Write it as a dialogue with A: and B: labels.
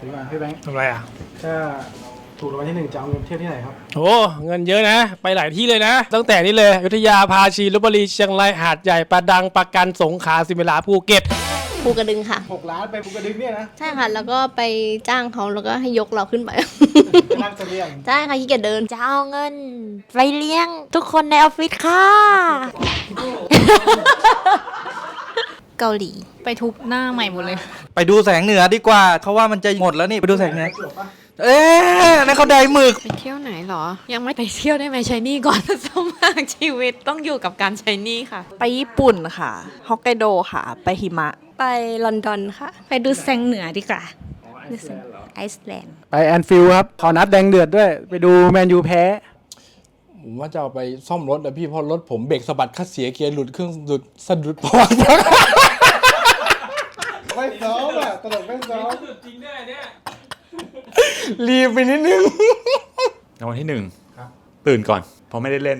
A: ถึงมาพี่แบงค์
B: ทำไรอะ
A: ถ้าถูกรางวัลที่หนึ่งจะเอาเงินไปเที่ยวที่ไหนครับ
B: โอ้เงินเยอะนะ ไปหลายที่เลยนะ ตั้งแต่นี่เลยอยุธยาพาชีลบบุรีเชียงรายหาดใหญ่ปะดังปะกันสงขลาสิมิลาภูเก็ต
C: ภูกระดึงค่ะ
A: 6ล้านไปภูกระดึงเนี่ยนะ
C: ใช่ค่ะ แล้วก็ไปจ้างเขาแล้วก็ให้ยกเราขึ้นไป
A: ไป นั่งเสลียง
C: ใช่ค่ะขี้เกียจเดิน
D: จะเอาเงิน ไปเลี้ยงทุกคนในออฟฟิศค่ะ เกาหลี
E: ไปทุบหน้าใหม่หมดเลย
F: ไปดูแสงเหนือดีกว่าเขาว่ามันจะหมดแล้วนี่ไปดูแสงเหนือเอ๊ะนั่นเขาไดหมึก
E: ไปเที่ยวไหนเหรอ ยังไม่ไปเที่ยวได้ไหมใช้หนี่ก่อน สมัครชีวิตต้องอยู่กับการใช้หนี่ค่ะ
G: ไปญี่ปุ่นค่ะฮอกไกโดค่ะ ไปหิมะ
C: ไปลอนดอนค่ะ
D: ไปดูแสงเหนือดีกว่าไอซ์แลนด์
A: ไปแอนฟิลด์ครับ ขอนัดแดงเดือดด้วย ไปดูแมนยูแพ้
H: ผมว่าจะเอาไปซ่อมรถนะพี่เพราะรถผมเบรกสะบัดคัดเสียเกียร์หลุดเครื่องหลุดสะดุดพอ
A: ไม่ซ้อมอะตลกไม่ซ้อม
H: รีบไปนิดนึง
I: รางวัลที่หนึ่งตื่นก่อนเพราะไม่ได้เล่น